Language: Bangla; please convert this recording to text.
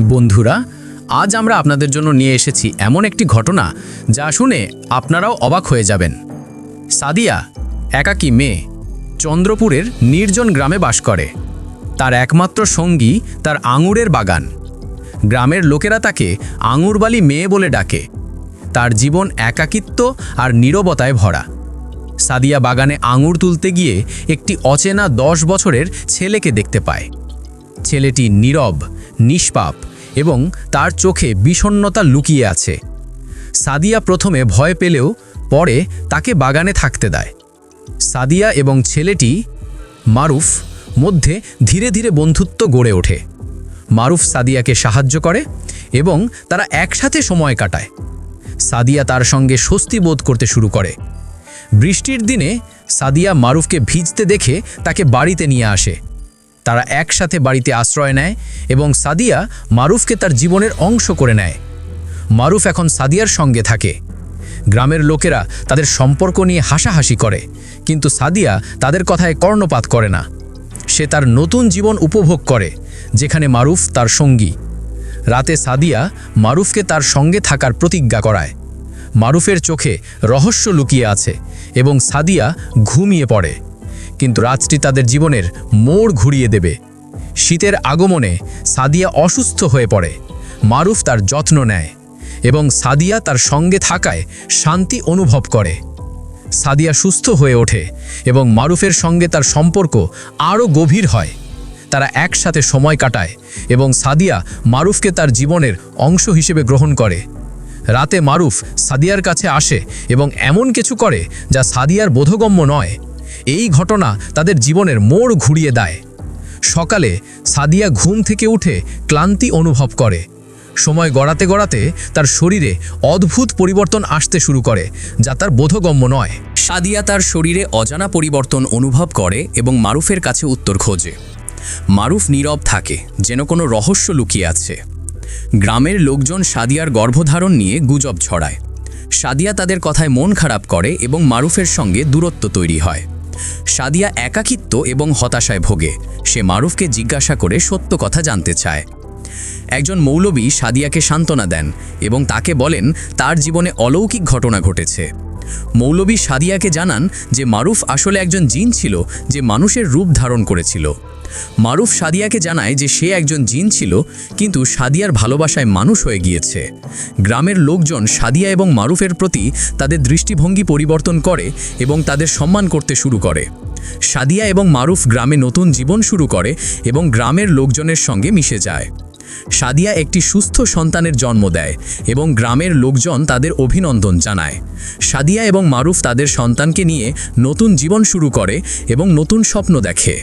বন্ধুরা, আজ আমরা আপনাদের জন্য নিয়ে এসেছি এমন একটি ঘটনা যা শুনে আপনারাও অবাক হয়ে যাবেন। সাদিয়া, একাকী মেয়ে, চন্দ্রপুরের নির্জন গ্রামে বাস করে। তার একমাত্র সঙ্গী তার আঙুরের বাগান। গ্রামের লোকেরা তাকে আঙুরবালি মেয়ে বলে ডাকে। তার জীবন একাকিত্ব আর নীরবতায় ভরা। সাদিয়া বাগানে আঙুর তুলতে গিয়ে একটি অচেনা দশ বছরের ছেলেকে দেখতে পায়। ছেলেটি নীরব, নিষ্পাপ এবং তার চোখে বিষণ্ণতা লুকিয়ে আছে। সাদিয়া প্রথমে ভয় পেলেও পরে তাকে বাগানে থাকতে দেয়। সাদিয়া এবং ছেলেটি মারুফ মধ্যে ধীরে ধীরে বন্ধুত্ব গড়ে ওঠে। মারুফ সাদিয়াকে সাহায্য করে এবং তারা একসাথে সময় কাটায়। সাদিয়া তার সঙ্গে স্বস্তি বোধ করতে শুরু করে। বৃষ্টির দিনে সাদিয়া মারুফকে ভিজতে দেখে তাকে বাড়িতে নিয়ে আসে। তারা একসাথে বাড়িতে আশ্রয় নেয় এবং সাদিয়া মারুফকে তার জীবনের অংশ করে নেয়। মারুফ এখন সাদিয়ার সঙ্গে থাকে। গ্রামের লোকেরা তাদের সম্পর্ক নিয়ে হাসাহাসি করে, কিন্তু সাদিয়া তাদের কথায় কর্ণপাত করে না। সে তার নতুন জীবন উপভোগ করে, যেখানে মারুফ তার সঙ্গী। রাতে সাদিয়া মারুফকে তার সঙ্গে থাকার প্রতিজ্ঞা করায়। মারুফের চোখে রহস্য লুকিয়ে আছে এবং সাদিয়া ঘুমিয়ে পড়ে। কিন্তু রাতটি তাদের জীবনের মোড় ঘুরিয়ে দেবে। শীতের আগমনে সাদিয়া অসুস্থ হয়ে পড়ে। মারুফ তার যত্ন নেয় এবং সাদিয়া তার সঙ্গে থাকায় শান্তি অনুভব করে। সাদিয়া সুস্থ হয়ে ওঠে এবং মারুফের সঙ্গে তার সম্পর্ক আরও গভীর হয়। তারা একসাথে সময় কাটায় এবং সাদিয়া মারুফকে তার জীবনের অংশ হিসেবে গ্রহণ করে। রাতে মারুফ সাদিয়ার কাছে আসে এবং এমন কিছু করে যা সাদিয়ার বোধগম্য নয়। এই ঘটনা তাদের জীবনের মোড় ঘুরিয়ে দেয়। সকালে সাদিয়া ঘুম থেকে উঠে ক্লান্তি অনুভব করে। সময় গড়াতে গড়াতে তার শরীরে অদ্ভুত পরিবর্তন আসতে শুরু করে, যা তার বোধগম্য নয়। সাদিয়া তার শরীরে অজানা পরিবর্তন অনুভব করে এবং মারুফের কাছে উত্তর খোঁজে। মারুফ নীরব থাকে, যেন কোনো রহস্য লুকিয়ে আছে। গ্রামের লোকজন সাদিয়ার গর্ভধারণ নিয়ে গুজব ছড়ায়। সাদিয়া তাদের কথায় মন খারাপ করে এবং মারুফের সঙ্গে দূরত্ব তৈরি হয়। সাদিয়া একাকিত্ব এবং হতাশায় ভোগে। সে মারুফকে জিজ্ঞাসা করে সত্য কথা জানতে চায়। একজন মৌলবী সাদিয়াকে সান্ত্বনা দেন এবং তাকে বলেন, তার জীবনে অলৌকিক ঘটনা ঘটেছে। মৌলবী সাদিয়াকে জানান যে, মারুফ আসলে একজন জিন ছিল, যে মানুষের রূপ ধারণ করেছিল। মারুফ সাদিয়াকে জানায় যে সে একজন জিন ছিল, কিন্তু সাদিয়ার ভালোবাসায় মানুষ হয়ে গিয়েছে। গ্রামের লোকজন সাদিয়া এবং মারুফের প্রতি তাদের দৃষ্টিভঙ্গি পরিবর্তন করে এবং তাদের সম্মান করতে শুরু করে। সাদিয়া এবং মারুফ গ্রামে নতুন জীবন শুরু করে এবং গ্রামের লোকজনের সঙ্গে মিশে যায়। সাদিয়া একটি সুস্থ সন্তানের জন্ম দেয় এবং গ্রামের লোকজন তাদের অভিনন্দন জানায়। সাদিয়া এবং মারুফ তাদের সন্তানকে নিয়ে নতুন জীবন শুরু করে এবং নতুন স্বপ্ন দেখে।